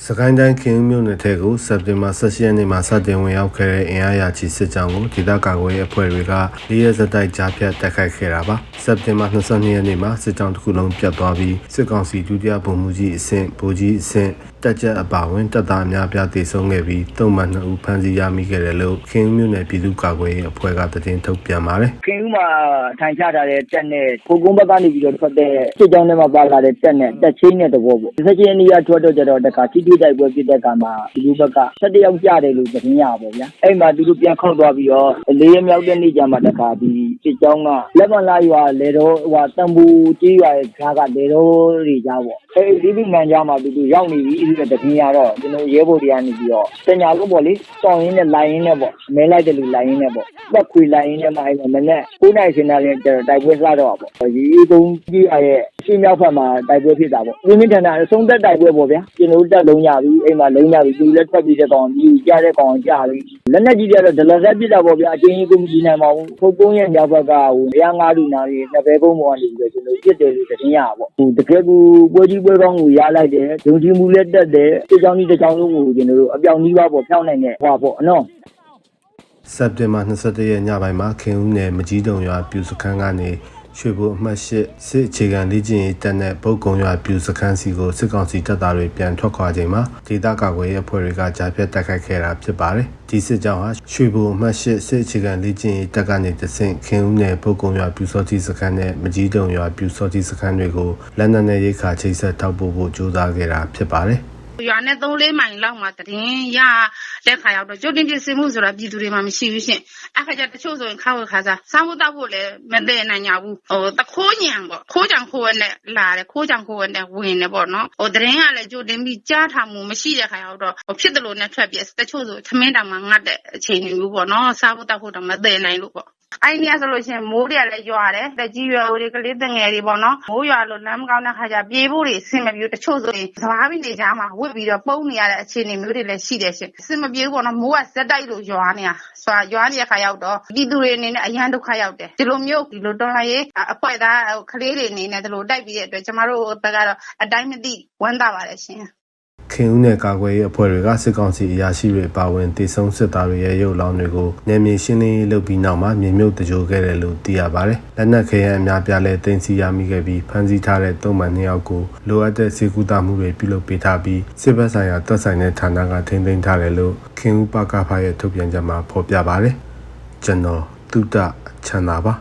စကိုင်းတိုင်းခင်ဦးမြို့နယ်ထဲကိုစက်တင်ဘာ16ရက်နေ့မှာစတင်ဝင်ရောက်ခဲ့တဲ့အင်အားရာချီစစ်ကြောင်းကိုဒေသကာကွယ်ရေးအဖွဲ့တွေက၄ရက်စတိုက်ကြားဖြတ်တိုက်ခိုက်ခဲ့တာပါစက်တင်ဘာ22ရက်နေ့မှာစစ်ကြောင်းတစ်ခုလုံးပြတ်သွားပြီးစစ်ကောင်စီဒုတိယဗိုလ်မှူးကြီးအဆင့်ဗိုလ်ကြီးအဆင့် တက်ကြအပါဝင်တပ်သားအများပြားတေဆုံးခဲ့ပြီးတုံ့မှန်2ဦးဖမ်းဆီးရမိခဲ့တယ်လို့ခင်ဦးမြို့နယ်ပြည်သူ့ကာကွယ်ရေးအဖွဲ့ကသတင်းထုတ်ပြန်ပါတယ်ခင်ဦးမှာထိုင်ချထားတဲ့တက်နဲ့ကိုကုန်းဘက်ကနေပြီးတော့ထွက်တဲ့စစ်ကြောင်းထဲမှာပါလာတဲ့တက်နဲ့တက်ချင်းတဲ့သဘောပေါ့ဒီစချင်းနေရာထွက်တော့ကြတော့တခါတိတိတိုက်ပွဲဖြစ်တဲ့ကမှာဒီလူဘက်က17ယောက်ကြတယ်လို့သတင်းရပါဗျာအဲ့မှာသူတို့ပြန်ခောက်သွားပြီးတော့လေးရမြောက်တဲ့နေ့ကျမှတခါဒီစစ်ကြောင်းကလက်မလာရွာလေတော့ဟိုတံပူကြီးရွာရဲ့ခါကလေတော့တွေကြပေါ့အဲ့ဒီဒီမှန်ကြမှာသူတို့ရောက်နေပြီအဲ့ဒီတသတင်းရတော့ကျွန်တော်ရဲဘော်တွေကနေပြီးတော့တညာလို့ပေါ့လေစောင်းရင်းနဲ့လိုင်းရင်းနဲ့ပေါ့မဲလိုက်တယ်လူလိုင်းရင်းနဲ့ပေါ့ပတ်ခွေလိုင်းရင်းနဲ့မှအဲ့မနဲ့9နိုင်စင်တာလည်းတိုက်ပွဲစတော့ပေါ့ဒီကုန်းကြီးရဲ့ ရှင်းမြောက်ဖက်မှာတိုက်ပွဲဖြစ်တာပေါ့ဒီမိထန်တာဆုံးသက်တိုက်ပွဲပေါ့ဗျာကျွန်တော်တက်လုံးရပြီအိမ်မှာလုံးရပြီသူလည်းထွက်ပြီးတဲ့ကောင်ကြီးကြားတဲ့ကောင်ကြားပြီလက်နဲ့ကြီးကြတော့ဒလဆက်ပြစ်တာပေါ့ဗျာအချင်းကြီးကိုမကြည့်နိုင်ပါဘူးဖုတ်ကုန်းရဲ့မြောက်ဘက်ကဟို105လူနာကြီးနှစ်ဘဲကုန်းပေါ်ကနေပြီးတော့ကျွန်တော်ပြစ်တယ်လို့သတင်းရပါပေါ့ဟိုတကယ်ကူပွဲကြီးပွဲကောင်းကိုရလိုက်တယ်ဒုံကြီးမူလည်းတက်တယ်ဒီကြောင်ကြီးတစ်ကြောင်လုံးကိုကျွန်တော်တို့အပြောင်ကြီးပါပေါ့ဖြောင်းနိုင်တဲ့ဟွာပေါ့နော်စက်တင်ဘာ22ရက်ညပိုင်းမှာခင်ဦးနယ်မကြီးတုံရွာပြူစခန်းကနေ ရွှေဘိုအမှတ်၈စစ်အခြေခံလေ့ကျင့်ရေးတပ်နဲ့ဗုတ်ကုံရွာပြူစခန်းစီကိုစစ်ကောင်စီတပ်သားတွေပြန်ထွက်ခွာချိန်မှာဒေသကာကွယ်ရေးအဖွဲ့တွေကကြားဖြတ်တိုက်ခိုက်ခဲ့တာဖြစ်ပါတယ်။ဒီစစ်ကြောင်းဟာရွှေဘိုအမှတ်၈စစ်အခြေခံလေ့ကျင့်ရေးတပ်ကနေတဆင့်ခင်ဦးနယ်ဗုတ်ကုံရွာပြူစောတိစခန်းနဲ့မကြီးတုံရွာပြူစောတိစခန်းတွေကိုလက်နက်နဲ့ရိတ်ခါချိတ်ဆက်ထောက်ပို့ဖို့ကြိုးစားခဲ့တာဖြစ်ပါတယ်။ ရွာနဲ့3လေးမိုင်လောက်မှာတရင်ရလက်ခါရောက်တော့ ကြိုတင်ပြင်ဆင်မှုဆိုတာ ပြည်သူတွေမှာ မရှိဘူးရှင်အခါကျ တချို့ဆိုရင် ခါဝခါစား စားမှုတောက်ဖို့လည်း မသိနိုင်ကြဘူးဟိုတခိုးညံပေါ့ ခိုးကြံခိုးဝဲနဲ့ လာတယ် ခိုးကြံခိုးဝဲနဲ့ ဝင်တယ်ပေါ့နော်ဟိုတရင်ကလည်း ကြိုတင်ပြီး ကြားထားမှု မရှိတဲ့ခါရောက်တော့ဟိုဖြစ်တယ်လို့နဲ့ ထွက်ပြတချို့ဆိုသမင်းတောင်မှငတ်တဲ့ အချိန်မျိုးပေါ့နော် စားဖို့တောက်ဖို့တော့မသိနိုင်လို့ပေါ့ အဲ့ဒီကဆိုလို့ရှိရင် မိုးတွေကလည်းရွာတယ်တက်ကြီးရွယ်ဦးတွေ ကလေးတငယ်တွေပေါ့နော် မိုးရွာလို့ လမ်းမကောင်းတဲ့ခါကျ ပြေးဖို့တွေ အဆင်မပြေတချို့ဆိုရင်သဘာဝနေကြမှာဝစ်ပြီးတော့ ပုံနေရတဲ့ အခြေအနေမျိုးတွေလည်း ရှိတယ်ရှင်အဆင်မပြေဘူးပေါ့နော် မိုးကစက်တိုက်လို့ရွာနေတာဆိုတော့ရွာနေတဲ့ခါရောက်တော့ ပြည်သူတွေအနေနဲ့ အရန်ဒုက္ခရောက်တယ် ဒီလိုမျိုး ဒီလိုတော်လာရေးအဖွဲသား ကလေးတွေအနေနဲ့ ဒီလိုတိုက်ပြီးတဲ့အတွက် ကျမတို့ဘက်ကတော့ အတိုင်းမသိ ဝမ်းသာပါတယ်ရှင် ခင်ဦးနယ်ကာကွယ်ရေးအဖွဲ့တွေကစစ်ကောင်စီအရာရှိတွေပါဝင်တေဆုံးစစ်သားတွေရဲ့ရုပ်လောင်းတွေကိုနယ်မြေရှင်းလင်းရေးလုပ်ပြီးနောက်မှာမြေမြုပ်တကြိုခဲ့တယ်လို့သိရပါတယ်။လက်နက်ခဲယမ်းအများပြားလဲတင်စီရမိခဲ့ပြီးဖမ်းဆီးထားတဲ့သုံးမှန်နှစ်ယောက်ကိုလိုအပ်တဲ့စေကူတာမှုတွေပြုလုပ်ပေးထားပြီးစစ်ဘက်ဆိုင်ရာတပ်ဆိုင်တဲ့ဌာနကထိန်းသိမ်းထားတယ်လို့ခင်ဦးပကဖရဲ့ထုတ်ပြန်ချက်မှာဖော်ပြပါတယ်။ကျွန်တော်တုဒ္ဒချန်တာပါ